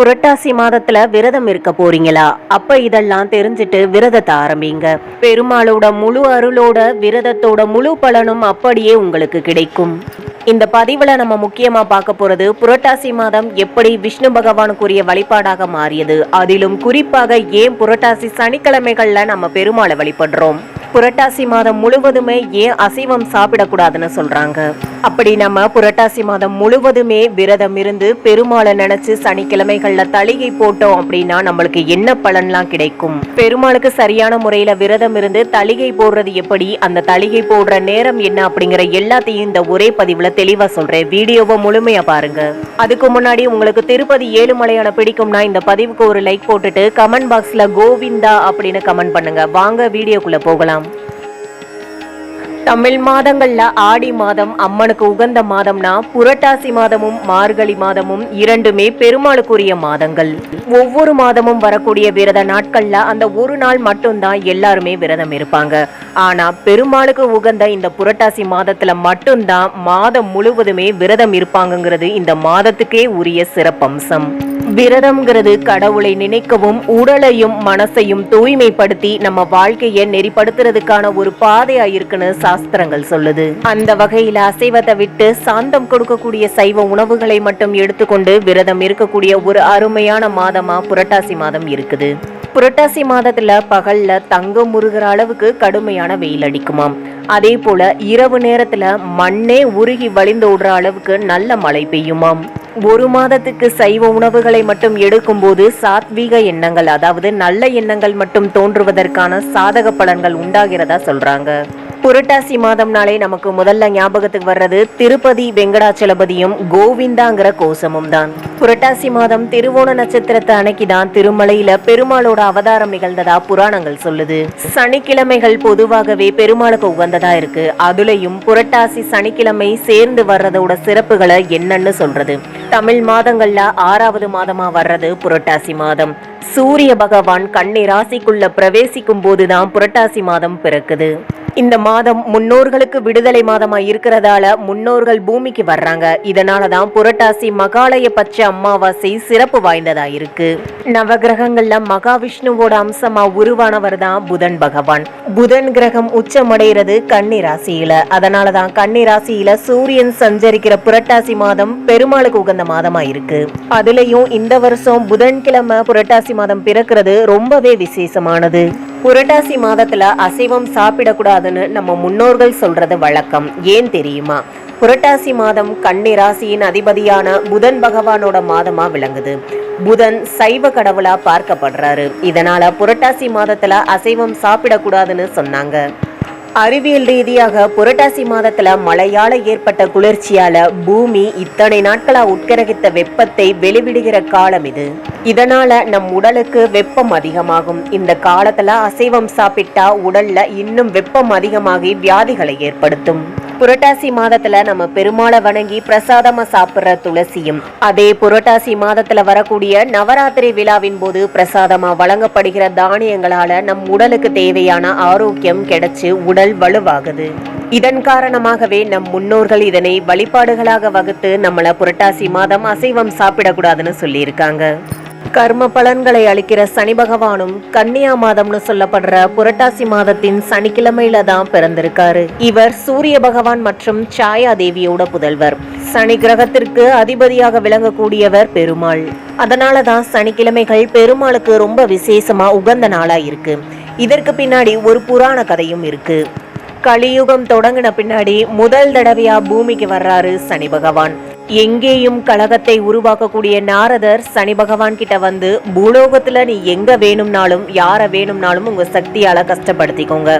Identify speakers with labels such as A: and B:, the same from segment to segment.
A: புரட்டாசி மாதத்துல விரதம் இருக்க போறீங்களா? அப்ப இதெல்லாம் தெரிஞ்சுட்டு விரதத்தை ஆரம்பிங்க. பெருமாளோட முழு அருளோட விரதத்தோட முழு பலனும் அப்படியே உங்களுக்கு கிடைக்கும். இந்த பதிவுல நம்ம முக்கியமா பார்க்க போறது புரட்டாசி மாதம் எப்படி விஷ்ணு பகவானுக்குரிய வழிபாடாக மாறியது. அதிலும் குறிப்பாக ஏன் புரட்டாசி சனிக்கிழமைகள்ல நம்ம பெருமாளை வழிபடுறோம்? புரட்டாசி மாதம் முழுவதுமே ஏன் அசைவம் சாப்பிடக்கூடாதுன்னு சொல்றாங்க. அப்படி நம்ம புரட்டாசி மாதம் முழுவதுமே விரதம் இருந்து பெருமாளை நினைச்சு சனிக்கிழமைகள்ல தளிகை போட்டோம் அப்படின்னா நம்மளுக்கு என்ன பலன்லாம் கிடைக்கும்? பெருமாளுக்கு சரியான முறையில விரதம் இருந்து தளிகை போடுறது எப்படி? அந்த தளிகை போடுற நேரம் என்ன அப்படிங்கிற எல்லாத்தையும் இந்த ஒரே பதிவுல தெளிவா சொல்றேன். வீடியோவை முழுமையா பாருங்க. அதுக்கு முன்னாடி உங்களுக்கு திருப்பதி ஏழுமலையான பிடிக்கும்னா இந்த பதிவுக்கு ஒரு லைக் போட்டுட்டு கமெண்ட் பாக்ஸ்ல கோவிந்தா அப்படின்னு கமெண்ட் பண்ணுங்க. வாங்க வீடியோக்குள்ள போகலாம். தமிழ் மாதங்கள்ல ஆடி மாதம் அம்மனுக்கு உகந்த மாதம்னா புரட்டாசி மாதமும் மார்கழி மாதமும் இரண்டுமே பெருமாளுக்குரிய மாதங்கள். ஒவ்வொரு மாதமும் வரக்கூடிய விரத நாட்கள்ல அந்த ஒரு நாள் மட்டும்தான் எல்லாருமே விரதம் இருப்பாங்க. ஆனா பெருமாளுக்கு உகந்த இந்த புரட்டாசி மாதத்துல மட்டும்தான் மாதம் முழுவதுமே விரதம் இருப்பாங்கங்கிறது இந்த மாதத்துக்கே உரிய சிறப்பம்சம். விரதம்ங்கிறது கடவுளை நினைக்கவும் உடலையும் மனசையும் தூய்மைப்படுத்தி நம்ம வாழ்க்கையை நெறிப்படுத்துறதுக்கான ஒரு பாதையா இருக்குன்னு சாஸ்திரங்கள் சொல்லுது. அந்த வகையில அசைவத்தை விட்டு சாந்தம் கொடுக்கக்கூடிய சைவ உணவுகளை மட்டும் எடுத்துக்கொண்டு விரதம் இருக்கக்கூடிய ஒரு அருமையான மாதமா புரட்டாசி மாதம் இருக்குது. புரட்டாசி மாதத்துல பகல்ல தங்கம் முருகிற அளவுக்கு கடுமையான வெயில் அடிக்குமாம். அதே போல இரவு நேரத்துல மண்ணே உருகி வழிந்து விடுற அளவுக்கு நல்ல மழை பெய்யுமாம். ஒரு மாதத்துக்கு சைவ உணவுகளை மட்டும் எடுக்கும்போது சாத்வீக எண்ணங்கள் அதாவது நல்ல எண்ணங்கள் மட்டும் தோன்றுவதற்கான சாதக பலன்கள் உண்டாகிறதா சொல்றாங்க. புரட்டாசி மாதம்னாலே நமக்கு முதல்ல ஞாபகத்துக்கு வர்றது திருப்பதி வெங்கடாச்சலபதியும் கோவிந்தாங்கிற கோஷமும் தான். புரட்டாசி மாதம் திருவோண நட்சத்திரத்தை அன்னைக்கு தான் திருமலையில பெருமாளோட அவதாரம் நிகழ்ந்ததா புராணங்கள் சொல்லுது. சனிக்கிழமைகள் பொதுவாகவே பெருமாளுக்கு உகந்ததா இருக்கு. அதுலயும் புரட்டாசி சனிக்கிழமை சேர்ந்து வர்றதோட சிறப்புகளை என்னன்னு சொல்றது. தமிழ் மாதங்கள்ல ஆறாவது மாதமா வர்றது புரட்டாசி மாதம். சூரிய பகவான் கண்ணி ராசிக்குள்ள பிரவேசிக்கும் போதுதான் புரட்டாசி மாதம் பிறக்குது. இந்த மாதம் முன்னோர்களுக்கு விடுதலை மாதமா இருக்கிறதால முன்னோர்கள் பூமிக்கு வர்றாங்க. இதனால தான் புரட்டாசி மகாலய பச்சை அமாவாசை சிறப்பு வாய்ந்ததா இருக்கு. நவகிரகங்கள்ல மகாவிஷ்ணுவோட அம்சமா உருவானவர் தான் புதன் பகவான். புதன் கிரகம் உச்சமடைகிறது கன்னி ராசியில. அதனால தான் கன்னி ராசியில சூரியன் சஞ்சரிக்கிற புரட்டாசி மாதம் பெருமாளுக்கு உகந்த மாதமா இருக்கு. அதுலயும் இந்த வருஷம் புதன்கிழமை புரட்டாசி மாதம் பிறக்கிறது ரொம்பவே விசேஷமானது. புரட்டாசி மாதத்துல அசைவம் சாப்பிடக்கூடாதுன்னு நம்ம முன்னோர்கள் சொல்றது வழக்கம். ஏன் தெரியுமா? புரட்டாசி மாதம் கன்னி ராசியின் அதிபதியான புதன் பகவானோட மாதமா விளங்குது. புதன் சைவ கடவுளா பார்க்கப்படுறாரு. இதனால புரட்டாசி மாதத்துல அசைவம் சாப்பிடக்கூடாதுன்னு சொன்னாங்க. அறிவியல் ரீதியாக புரட்டாசி மாதத்துல மழையால ஏற்பட்ட குளிர்ச்சியால பூமி இத்தனை நாட்களா உட்கரகித்த வெப்பத்தை வெளிவிடுகிற காலம் இது. இதனால நம் உடலுக்கு வெப்பம் அதிகமாகும். இந்த காலத்துல அசைவம் சாப்பிட்டா உடல்ல இன்னும் வெப்பம் அதிகமாகி வியாதிகளை ஏற்படுத்தும். புரட்டாசி மாதத்துல நம்ம பெருமாளை வணங்கி பிரசாதமா சாப்பிடுற துளசியும். அதே புரட்டாசி மாதத்துல வரக்கூடிய நவராத்திரி விழாவின் போது பிரசாதமா வழங்கப்படுகிற தானியங்களால நம் உடலுக்கு தேவையான ஆரோக்கியம் கிடைச்சு உடல் வலுவாகுது. இதன் காரணமாகவே நம் முன்னோர்கள் இதனை வழிபாடுகளாக வகுத்து நம்மள புரட்டாசி மாதம் அசைவம் சாப்பிடக்கூடாதுன்னு சொல்லியிருக்காங்க. கர்ம பலன்களை அளிக்கிற சனி பகவானும் கன்னியா மாதம்னு சொல்லப்படுற புரட்டாசி மாதத்தின் சனிக்கிழமையில தான் பிறந்திருக்காரு. இவர் சூரிய பகவான் மற்றும் சாயா தேவியோட புதல்வர். சனி கிரகத்திற்கு அதிபதியாக விளங்கக்கூடியவர் பெருமாள். அதனால தான் சனிக்கிழமைகள் பெருமாளுக்கு ரொம்ப விசேஷமா உகந்த நாளா இருக்கு. இதற்கு பின்னாடி ஒரு புராண கதையும் இருக்கு. கலியுகம் தொடங்கின பின்னாடி முதல் தடவையா பூமிக்கு வர்றாரு சனி பகவான். எங்கேயும் கழகத்தை உருவாக்கக்கூடிய நாரதர் சனி பகவான் கிட்ட வந்து பூலோகத்துல நீ எங்க வேணும்னாலும் யார வேணும்னாலும் உங்க சக்தியால கஷ்டப்படுத்திக்கோங்க.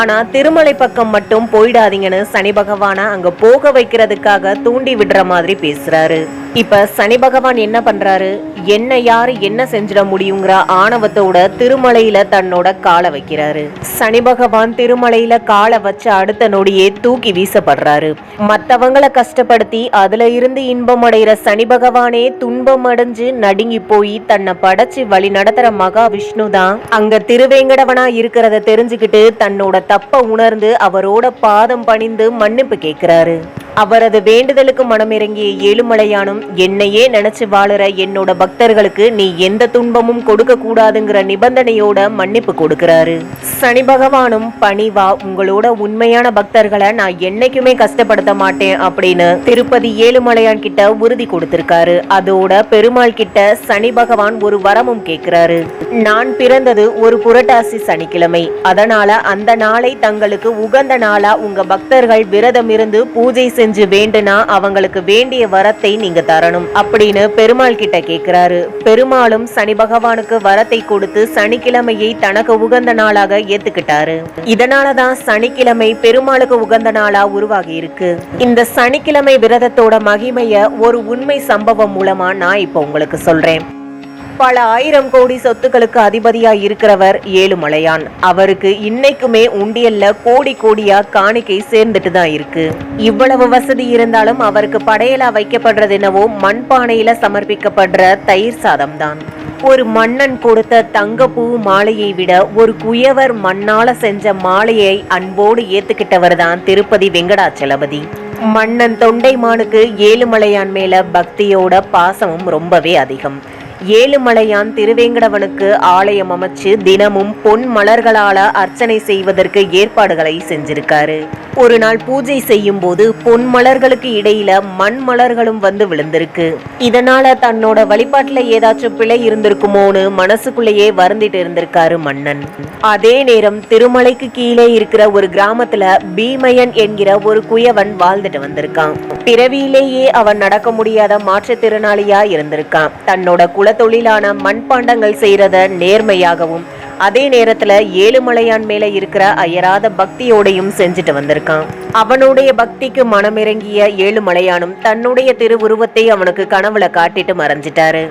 A: ஆனா திருமலை பக்கம் மட்டும் போயிடாதீங்கன்னு சனி பகவான அங்க போக வைக்கிறதுக்காக தூண்டி விடுற மாதிரி பேசுறாரு. இப்போ சனி பகவான் என்ன பண்ணுறாரு என்ன யார் என்ன செஞ்சிட முடியுங்கிற ஆணவத்தோட திருமலையில தன்னோட காலை வைக்கிறாரு. சனி பகவான் திருமலையில காலை வச்ச அடுத்த நொடியே தூக்கி வீசப்படுறாரு. மற்றவங்களை கஷ்டப்படுத்தி அதுல இருந்து இன்பம் அடைகிற சனி பகவானே துன்பம் அடைஞ்சு நடுங்கி போய் தன்னை படைச்சு வழி நடத்துற மகாவிஷ்ணு தான் அங்க திருவேங்கடவனா இருக்கிறத தெரிஞ்சுக்கிட்டு தன்னோட தப்ப உணர்ந்து அவரோட பாதம் பணிந்து மன்னிப்பு கேட்கிறாரு. அவரது வேண்டுதலுக்கு மனமிறங்கிய ஏழுமலையானும் என்னையே நினைச்சு வாழுற என்னோட பக்தர்களுக்கு நீ எந்த துன்பமும் கொடுக்க கூடாதுங்கிற நிபந்தனையோட மன்னிப்பு கொடுக்கிறாரு. சனி பகவானும் பணிவா உங்களோட உண்மையான பக்தர்களை நான் என்னைக்குமே கஷ்டப்படுத்த மாட்டேன் அப்படின்னு திருப்பதி ஏழுமலையான் கிட்ட உறுதி கொடுத்திருக்காரு. அதோட பெருமாள் கிட்ட சனி பகவான் ஒரு வரமும் கேட்கிறாரு. நான் பிறந்தது ஒரு புரட்டாசி சனிக்கிழமை. அதனால அந்த நாளை தங்களுக்கு உகந்த நாளா உங்க பக்தர்கள் விரதம் இருந்து பூஜை செஞ்சு வேண்டுனா அவங்களுக்கு வேண்டிய வரத்தை நீங்க தரணும் அப்படின்னு பெருமாள் கிட்ட கேக்குறாரு. பெருமாளும் சனி பகவானுக்கு வரத்தை கொடுத்து சனிக்கிழமையை தனக்கு உகந்த நாளாக ஏத்துக்கிட்டாரு. இதனாலதான் சனிக்கிழமை பெருமாளுக்கு உகந்த நாளா உருவாகி இருக்கு. இந்த சனிக்கிழமை விரதத்தோட மகிமைய ஒரு உண்மை சம்பவம் மூலமா நான் இப்போ உங்களுக்கு சொல்றேன். பல ஆயிரம் கோடி சொத்துக்களுக்கு அதிபதியா இருக்கிறவர் ஏழுமலையான். அவருக்கு இன்னைக்குமே உண்டியல்ல கோடி கோடியா காணிக்கை சேர்ந்துட்டு தான் இருக்கு. இவ்வளவு வசதி இருந்தாலும் அவருக்கு படையலா வைக்கப்படுறது என்னவோ மண்பானையில சமர்ப்பிக்கப்படுற தயிர் சாதம் தான் ஒரு மன்னன் கொடுத்த தங்கப்பூ மாலையை விட ஒரு குயவர் மண்ணால செஞ்ச மாலையை அன்போடு ஏத்துக்கிட்டவர் தான் திருப்பதி வெங்கடாச்சலபதி. மன்னன் தொண்டைமானுக்கு ஏழுமலையான் மேல பக்தியோட பாசமும் ரொம்பவே அதிகம். ஏழுமலையான் திருவேங்கடவனுக்கு ஆலயம் அமைச்சு தினமும் பொன் மலர்களால அர்ச்சனை செய்வதற்கு ஏற்பாடுகளை செஞ்சிருக்காரு. ஒரு நாள் பூஜை செய்யும் போது பொன் மலர்களுக்கு இடையில மண் மலர்களும் வந்து விழுந்திருக்கு. இதனால தன்னோட வழிபாட்டுல ஏதாச்சும் பிழை இருந்திருக்குமோன்னு மனசுக்குள்ளேயே வருந்திட்டு இருந்திருக்காரு மன்னன். அதே நேரம் திருமலைக்கு கீழே இருக்கிற ஒரு கிராமத்துல பீமயன் என்கிற ஒரு குயவன் வாழ்ந்துட்டு வந்திருக்கான். பிறவியிலேயே அவன் நடக்க முடியாத மாற்றுத்திறனாளியா இருந்திருக்கான். தன்னோட குலத்தொழிலான மண்பாண்டங்கள் செய்யறத நேர்மையாகவும் அதே நேரத்துல ஏழுமலையான் மேல இருக்கிற அயராத பக்தியோடையும் செஞ்சுட்டு வந்திருக்கான். அவனுடைய பக்திக்கு மனமிறங்கிய ஏழுமலையானும் தன்னுடைய திருவுருவத்தை அவனுக்கு கனவுல காட்டிட்டு மறைஞ்சிட்டாரு.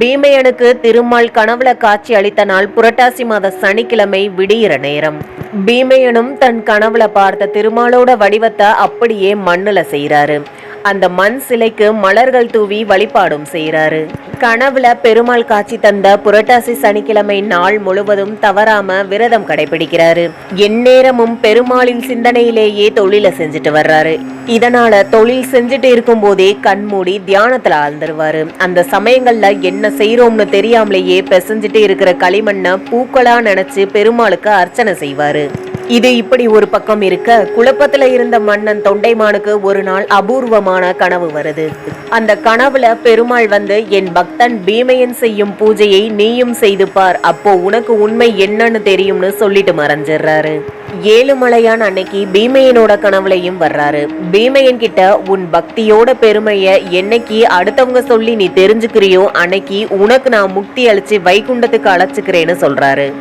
A: பீமையனுக்கு திருமால் கனவுல காட்சி அளித்த நாள் புரட்டாசி மாத சனிக்கிழமை விடியிற நேரம். பீமையனும் தன் கனவுல பார்த்த திருமாலோட வடிவத்தை அப்படியே மண்ணுல செய்கிறாரு அந்த மண் சிலைக்கு மலர்கள் தூவி வழிபாடும் செய்கிறாரு. கனவுல பெருமாள் காட்சி தந்த புரட்டாசி சனிக்கிழமை நாள் முழுவதும் தவறாம விரதம் கடைபிடிக்கிறாரு. எந்நேரமும் பெருமாளின் சிந்தனையிலேயே தொழிலை செஞ்சுட்டு வர்றாரு. இதனால தொழில் செஞ்சுட்டு இருக்கும் போதே கண்மூடி தியானத்துல ஆழ்ந்துருவாரு. அந்த சமயங்கள்ல என்ன செய்யறோம்னு தெரியாமலேயே பெசஞ்சிட்டு இருக்கிற களிமண்ணை பூக்களா நினைச்சு பெருமாளுக்கு அர்ச்சனை செய்வாரு. இது இப்படி ஒரு பக்கம் இருக்க குழப்பத்துல இருந்த மன்னன் தொண்டைமானுக்கு ஒரு நாள் அபூர்வமான கனவு வருது. அந்த கனவுல பெருமாள் வந்து என் பக்தன் பீமையன் செய்யும் பூஜையை நீயும் செய்து பார். அப்போ உனக்கு உண்மை என்னன்னு தெரியும்னு சொல்லிட்டு மறைஞ்சிடுறாரு ஏழுமலையான் அன்னைக்கு பீமையனோட கனவுலையும் வர்றாரு. பீமையன் கிட்ட உன் பக்தியோட பெருமைய என்னைக்கு அடுத்தவங்க சொல்லி நீ தெரிஞ்சுக்கிறியோ அன்னைக்கு உனக்கு நான் முக்தி அழிச்சு வைகுண்டத்துக்கு அழைச்சுக்கிறேன்னு சொல்றாரு.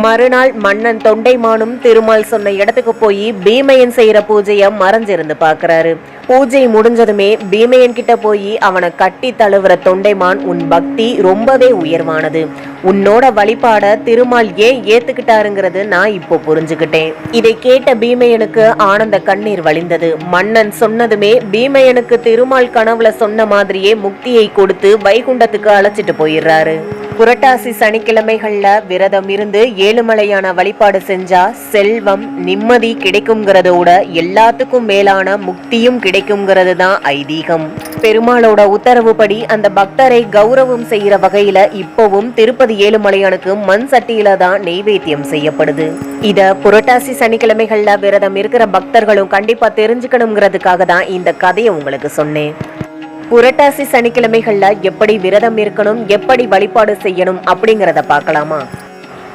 A: மறுநாள் மன்னன் தொண்டைமானும் திருமால் சொன்ன இடத்துக்கு போய் பீமையன் செய்யற பூஜைய மறைஞ்சிருந்து பாக்குறாரு பூஜை முடிஞ்சதுமே பீமையன் கிட்ட போய் அவனை கட்டி தழுவுற தொண்டைமான் உன் பக்தி ரொம்பவே உயர்வானது. உன்னோட வழிபாட திருமால் ஏன் ஏத்துக்கிட்டாருங்கிறது நான் இப்போ புரிஞ்சுக்கிட்டேன். இதை கேட்ட பீமையனுக்கு ஆனந்த கண்ணீர் வழிந்தது. மன்னன் சொன்னதுமே பீமையனுக்கு திருமால் கனவுல சொன்ன மாதிரியே முக்தியை கொடுத்து வைகுண்டத்துக்கு அழைச்சிட்டு போயிடுறாரு. புரட்டாசி சனிக்கிழமைகள்ல விரதம் இருந்து ஏழுமலையான வழிபாடு செஞ்சா செல்வம் நிம்மதி கிடைக்குங்கிறதோட எல்லாத்துக்கும் மேலான முக்தியும் கிடைக்குங்கிறது தான் ஐதீகம். பெருமாளோட உத்தரவுப்படி அந்த பக்தரை கௌரவம் செய்யற வகையில இப்பவும் திருப்பதி ஏழுமலையானுக்கு மண் சட்டியில தான் நெய்வேத்தியம் செய்யப்படுது. இத புரட்டாசி சனிக்கிழமைகள்ல விரதம் இருக்கிற பக்தர்களும் கண்டிப்பா தெரிஞ்சுக்கணுங்கிறதுக்காக தான் இந்த கதையை உங்களுக்கு சொன்னேன். புரட்டாசி சனிக்கிழமைகள்ல எப்படி விரதம் இருக்கணும் எப்படி வழிபாடு செய்யணும் அப்படிங்கறத பார்க்கலாமா?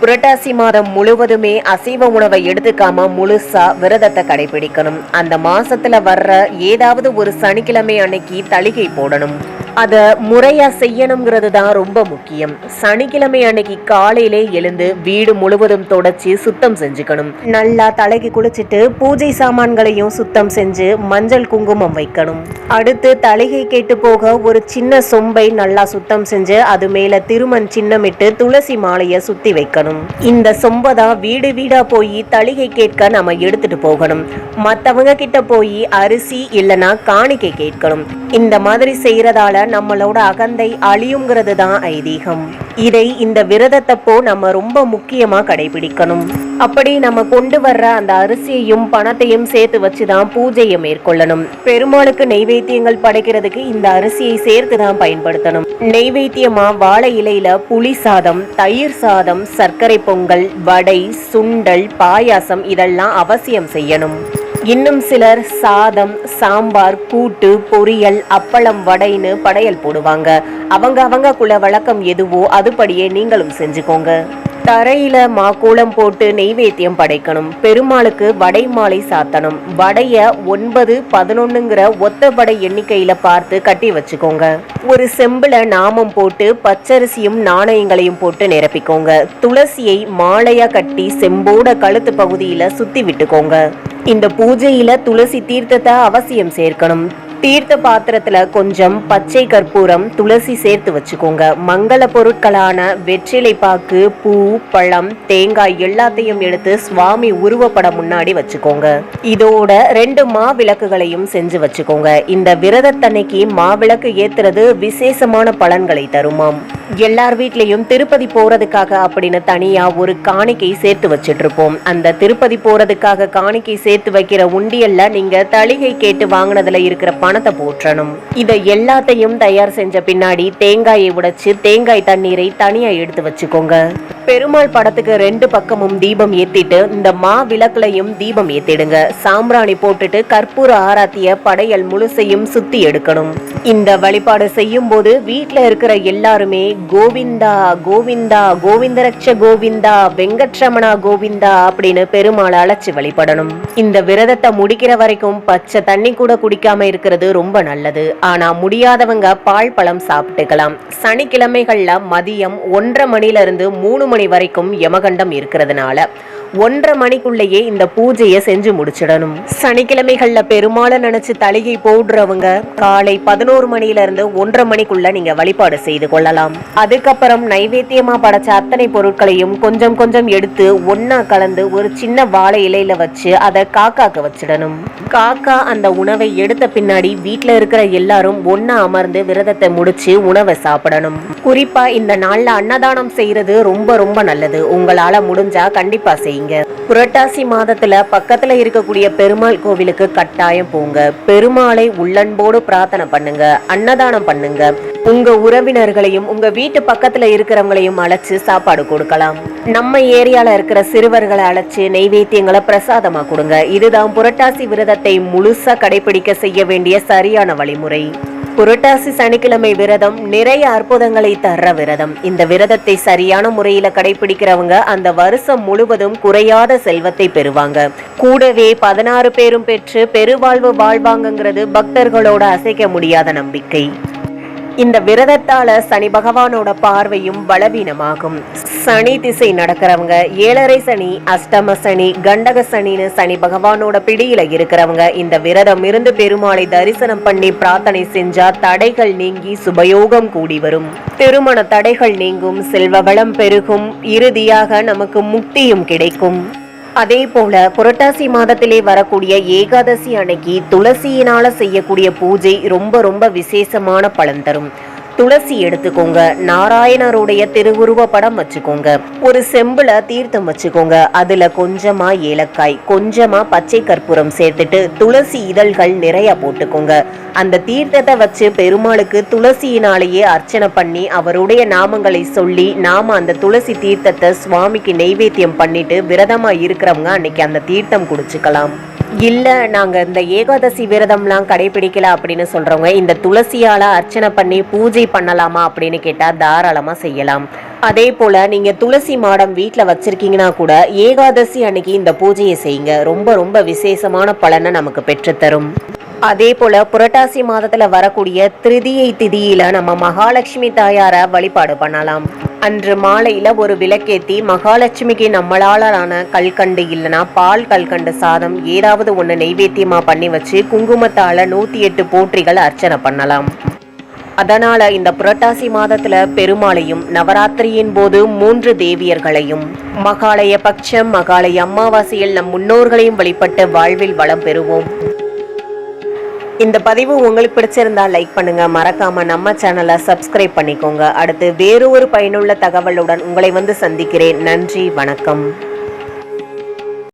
A: புரட்டாசி மாதம் முழுவதுமே அசைவ உணவை எடுத்துக்காம முழுசா விரதத்தை கடைபிடிக்கணும். அந்த மாசத்துல வர்ற ஏதாவது ஒரு சனிக்கிழமை அன்னைக்கு தளிகை போடணும். அத முறையா செய்யணுங்கிறது தான் ரொம்ப முக்கியம். சனிக்கிழமை அன்னைக்கு காலையிலே எழுந்து வீடு முழுவதும் தொடச்சி சுத்தம் செஞ்சுக்கணும். நல்லா தலைக்கு குளிச்சுட்டு பூஜை சாமான்களையும் சுத்தம் செஞ்சு மஞ்சள் குங்குமம் வைக்கணும். அடுத்து தலைகை கேட்டு போக ஒரு சின்ன சொம்பை நல்லா சுத்தம் செஞ்சு அது மேல திருமண் சின்னமிட்டு துளசி மாலையை சுத்தி வைக்கணும். இந்த சொம்பை தான் வீடு வீடா போய் தளிகை கேட்க நம்ம எடுத்துட்டு போகணும். மத்தவங்க கிட்ட போய் அரிசி இல்லைன்னா காணிக்கை கேட்கணும். இந்த மாதிரி செய்யறதால நம்மளோட அகந்தை அழியுங்கிறது தான் ஐதீகம். இதை இந்த விரதத்தப்போ நம்ம ரொம்ப முக்கியமா கடைபிடிக்கணும். அப்படி நம்ம கொண்டு வர்ற அந்த அரிசியையும் பணத்தையும் சேர்த்து வச்சு தான் பூஜையை மேற்கொள்ளணும். பெருமாளுக்கு நெய்வேத்தியங்கள் படைக்கிறதுக்கு இந்த அரிசியை சேர்த்து தான் பயன்படுத்தணும். நெய்வேத்தியமா வாழை இலையில புளி சாதம் தயிர் சாதம் சர்க்கரை பொங்கல் வடை சுண்டல் பாயாசம் இதெல்லாம் அவசியம் செய்யணும். இன்னும் சிலர் சாதம் சாம்பார் கூட்டு பொரியல் அப்பளம் வடைன்னு படையல் போடுவாங்க. அவங்க அவங்க குல வழக்கம் எதுவோ அதுபடியே நீங்களும் செஞ்சுக்கோங்க. தரையில மாக்கோளம் போட்டு நெய்வேத்தியம் படைக்கணும். பெருமாளுக்கு வடை மாலை சாத்தணும். வடைய ஒன்பது பதினொன்னுங்கிற ஒத்த வடை எண்ணிக்கையில பார்த்து கட்டி வச்சுக்கோங்க. ஒரு செம்புல நாமம் போட்டு பச்சரிசியும் நாணயங்களையும் போட்டு நிரப்பிக்கோங்க. துளசியை மாலையா கட்டி செம்போட கழுத்து பகுதியில சுத்தி விட்டுக்கோங்க. இந்த பூஜையில துளசி தீர்த்தத்தை அவசியம் சேர்க்கணும். தீர்த்த பாத்திரத்துல கொஞ்சம் பச்சை கற்பூரம் துளசி சேர்த்து வச்சுக்கோங்க. மங்கள பொருட்களான வெற்றிலை பாக்கு பூ பழம் தேங்காய் எல்லாத்தையும் எடுத்து சுவாமி உருவப்படம் முன்னாடி வச்சுக்கோங்க. இதோட ரெண்டு மா விளக்குகளையும் செஞ்சு வச்சுக்கோங்க. இந்த விரதத்தன்னைக்கு மாவிளக்கு ஏத்துறது விசேஷமான பலன்களை தருமாம். எல்லார் வீட்லயும் திருப்பதி போறதுக்காக அப்படின்னு தனியா ஒரு காணிக்கை சேர்த்து வச்சிட்டு இருப்போம் அந்த திருப்பதி போறதுக்காக காணிக்கை சேர்த்து வைக்கிற உண்டியல்ல நீங்க தளிகை கேட்டு வாங்கினதுல இருக்கிற பணத்தை போற்றணும். இதை எல்லாத்தையும் தயார் செஞ்ச பின்னாடி தேங்காயை உடைச்சு தேங்காய் தண்ணீரை தனியா எடுத்து வச்சுக்கோங்க. பெருமாள் படத்துக்கு ரெண்டு பக்கமும் தீபம் ஏத்திட்டு இந்த மா விளக்குலையும் தீபம் ஏத்திடுங்க. சாம்பிராணி போட்டுட்டு கற்பூர ஆராத்திய படையல் முழுசையும் சுத்தி எடுக்கணும். இந்த வழிபாடு செய்யும் போது வீட்டுல இருக்கிற எல்லாருமே கோவிந்தா கோவிந்தா கோவிந்தரட்ச கோவிந்தா வெங்கட்ரமணா கோவிந்தா அப்படின்னு பெருமாளை அழைச்சு வழிபடணும். இந்த விரதத்தை முடிக்கிற வரைக்கும் பச்சை தண்ணி கூட குடிக்காம இருக்கிறது ரொம்ப நல்லது. ஆனா முடியாதவங்க பால் பழம் சாப்பிட்டுக்கலாம். சனிக்கிழமைகள்ல மதியம் ஒன்றரை மணில இருந்து மூணு மணி வரைக்கும் யமகண்டம் இருக்கிறதுனால ஒன்றரை மணிக்குள்ளேயே இந்த பூஜையை செஞ்சு முடிச்சிடணும். சனிக்கிழமைகள்ல பெருமாளை நினைச்சு தலையை போடுறவங்க காலை பதினோரு மணில இருந்து ஒன்றரை மணிக்குள்ள நீங்க வழிபாடு செய்து கொள்ளலாம். அதுக்கப்புறம் நைவேத்தியமா படைச்ச அத்தனை பொருட்களையும் கொஞ்சம் கொஞ்சம் எடுத்து ஒன்னா கலந்து ஒரு சின்ன வாழை இலையில வச்சு அதை காக்காக்கு வச்சிடணும். காக்கா அந்த உணவை எடுத்த பின்னாடி வீட்டுல இருக்கிற எல்லாரும் ஒன்னா அமர்ந்து விரதத்தை முடிச்சு உணவை சாப்பிடணும். குறிப்பா இந்த நாள்ல அன்னதானம் செய்யறது ரொம்ப ரொம்ப நல்லது. உங்களால முடிஞ்சா கண்டிப்பா செய்யுங்க புரட்டாசி மாதத்துல பக்கத்துல இருக்கக்கூடிய பெருமாள் கோவிலுக்கு கட்டாயம் போங்க. பெருமாளை உள்ளன்போடு பிரார்த்தனை பண்ணுங்க அன்னதானம் பண்ணுங்க. உங்க உறவினர்களையும் உங்க வீட்டு பக்கத்துல இருக்கிறவங்களையும் அழைச்சு சாப்பாடு கொடுக்கலாம். நம்ம ஏரியால இருக்கிற சிறுவர்களை அழைச்சு நெய்வேத்தியங்களை பிரசாதமா கொடுங்க. இதுதான் புரட்டாசி விரதத்தை முழுசா கடைபிடிக்க செய்ய வேண்டிய சரியான வழிமுறை. புரட்டாசி சனிக்கிழமை விரதம் நிறைய அற்புதங்களை தர்ற விரதம். இந்த விரதத்தை சரியான முறையில கடைபிடிக்கிறவங்க அந்த வருஷம் முழுவதும் குறையாத செல்வத்தை பெறுவாங்க. கூடவே பதினாறு பேரும் பெற்று பெருவாழ்வு வாழ்வாங்கங்கிறது பக்தர்களோட அசைக்க முடியாத நம்பிக்கை. இந்த விரதத்தால சனி பகவானோட பார்வையும் பலவீனமாகும். சனி திசை நடக்கிறவங்க ஏழரை சனி அஷ்டம சனி கண்டக சனின்னு சனி பகவானோட பிடியில இருக்கிறவங்க இந்த விரதம் இருந்து பெருமாளை தரிசனம் பண்ணி பிரார்த்தனை செஞ்சா தடைகள் நீங்கி சுபயோகம் கூடி வரும். திருமண தடைகள் நீங்கும் செல்வ வளம் பெருகும் இறுதியாக நமக்கு முக்தியும் கிடைக்கும். அதே போல புரட்டாசி மாதத்திலே வரக்கூடிய ஏகாதசி அன்னைக்கு துளசியினால செய்யக்கூடிய பூஜை ரொம்ப ரொம்ப விசேஷமான பலன் தரும். துளசி எடுத்துக்கோங்க. நாராயணருடைய திருவுருவ படம் வச்சுக்கோங்க. ஒரு செம்புல தீர்த்தம் வச்சுக்கோங்க. அதுல கொஞ்சமா ஏலக்காய் கொஞ்சமா பச்சை கற்பூரம் சேர்த்துட்டு துளசி இதழ்கள் நிறைய போட்டுக்கோங்க. அந்த தீர்த்தத்தை வச்சு பெருமாளுக்கு துளசியினாலேயே அர்ச்சனை பண்ணி அவருடைய நாமங்களை சொல்லி நாம அந்த துளசி தீர்த்தத்தை சுவாமிக்கு நெய்வேத்தியம் பண்ணிட்டு விரதமா இருக்கிறவங்க அன்னைக்கு அந்த தீர்த்தம் குடிச்சுக்கலாம். இல்லை நாங்கள் இந்த ஏகாதசி விரதம்லாம் கடைபிடிக்கல அப்படின்னு சொல்கிறவங்க இந்த துளசியால் அர்ச்சனை பண்ணி பூஜை பண்ணலாமா அப்படின்னு கேட்டால் தாராளமாக செய்யலாம். அதே போல் நீங்கள் துளசி மாடம் வீட்டில் வச்சுருக்கீங்கன்னா கூட ஏகாதசி அன்னைக்கு இந்த பூஜையை செய்யுங்க. ரொம்ப ரொம்ப விசேஷமான பலனை நமக்கு பெற்றுத்தரும். அதே போல புரட்டாசி மாதத்துல வரக்கூடிய திருதியை திதியில நம்ம மகாலட்சுமி தாயார வழிபாடு பண்ணலாம். அன்று மாலையில ஒரு விளக்கேத்தி மகாலட்சுமிக்கு நம்மளாலான கல்கண்டு இல்லைன்னா பால் கல்கண்டு சாதம் ஏதாவது ஒன்று நெய்வேத்தியமா பண்ணி வச்சு குங்குமத்தால நூத்தி எட்டு போற்றிகள் அர்ச்சனை பண்ணலாம். அதனால இந்த புரட்டாசி மாதத்துல பெருமாளையும் நவராத்திரியின் போது மூன்று தேவியர்களையும் மகாலய பட்சம் மகாலய அமாவாசையில் நம் முன்னோர்களையும் வழிபட்டு வாழ்வில் வளம் பெறுவோம். இந்த பதிவு உங்களுக்கு பிடிச்சிருந்தா லைக் பண்ணுங்க. மறக்காம நம்ம சேனலை சப்ஸ்கிரைப் பண்ணிக்கோங்க. அடுத்து வேறு ஒரு பயனுள்ள தகவலுடன் உங்களை வந்து சந்திக்கிறேன். நன்றி வணக்கம்.